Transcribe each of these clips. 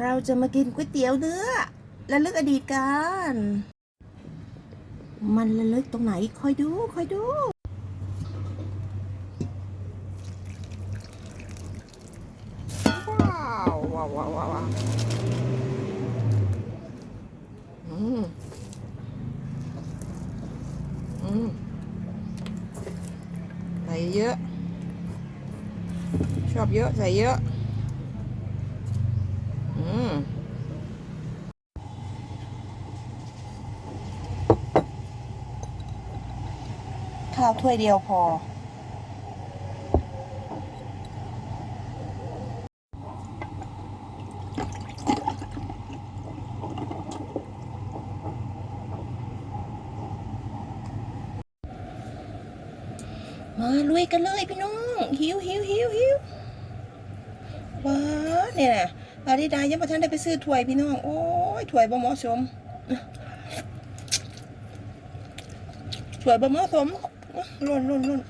เราจะมากินก๋วยเตี๋ยวเนื้อและลึกอดีตกัน มันระลึกตรงไหนคอยดูคอยดูว้าวว้าวว้าวว้าวอืมอืมใส่เยอะ ชอบเยอะ ใส่เยอะ ข้าวถ้วยเดียวพอ มาลุยกันเลยพี่น้อง หิวหิวหิวหิวว้าเนี่ยนะ ปาริดายังมาทันได้ไปซื้อถ้วยพี่น้อง โอ้ยถ้วยบ่เหมาะสมถ้วยบ่เหมาะสมล่นล่นล่น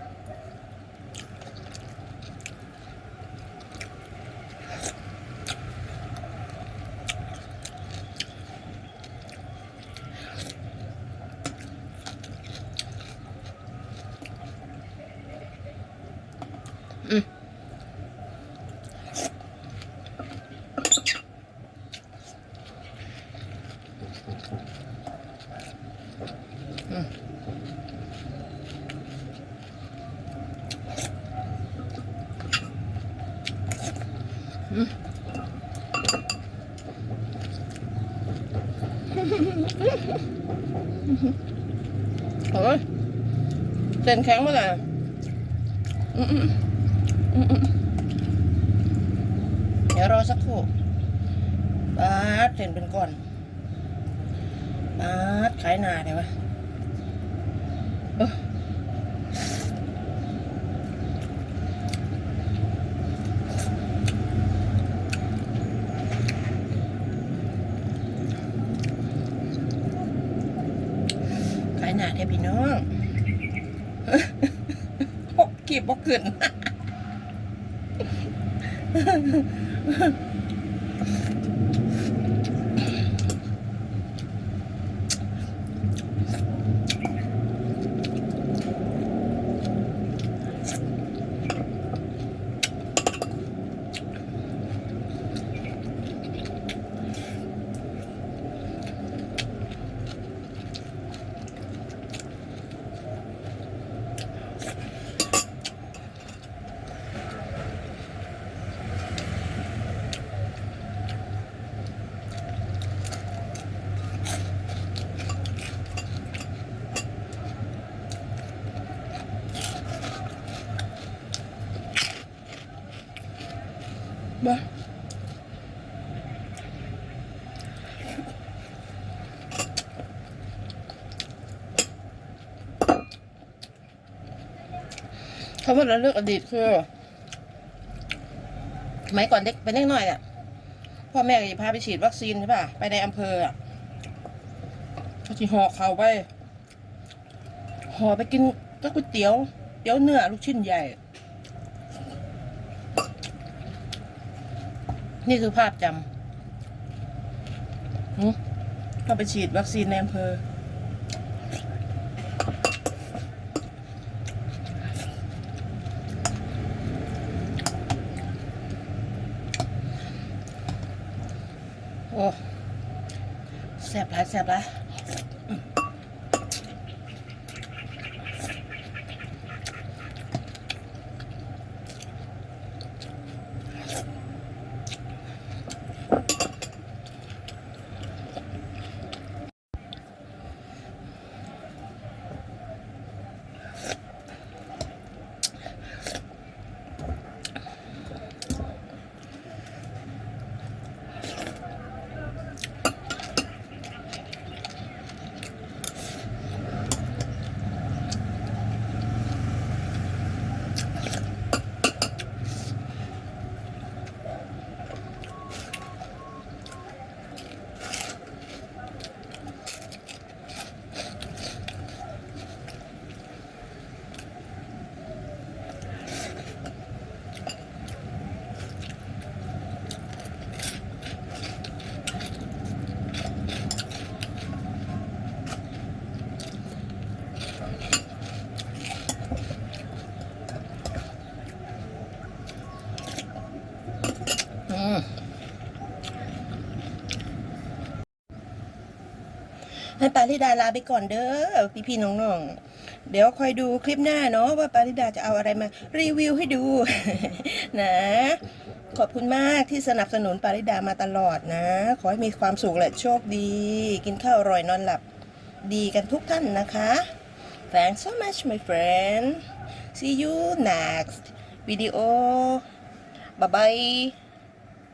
โอ้ยเส้นแข็งมาเลยอืมอืมอืมเดี๋ยวรอสักครู่ปาดเส้นเป็นก้อนปาดขายนาได้ปะ ขายหนาแท้พี่น้องหกกีบบกขึ้น มาคำว่าระลึกอดีตคือสมัยก่อนเด็กเป็นเด็กน้อยอะพ่อแม่ก็จะพาไปฉีดวัคซีนใช่ป่ะ ไปในอำเภออะเขาจะห่อเขาไปห่อไปกินก็ก๋วยเตี๋ยวเตี๋ยวเนื้อลูกชิ้นใหญ่ นี่คือภาพจำหึเข้าไปฉีดวัคซีนในอำเภอโอ้แสบหลายแสบหลาย ให้ปาริดาลาไปก่อนเด้อพี่พี่ๆน้องๆ เดี๋ยวคอยดูคลิปหน้าเนาะว่าปาริดาจะเอาอะไรมารีวิวให้ดู นะ ขอบคุณมากที่สนับสนุนปาริดามาตลอดนะ ขอให้มีความสุขและโชคดี กินข้าวอร่อยนอนหลับดีกันทุกท่านนะคะ Thanks so much my friend See you next video Bye-bye!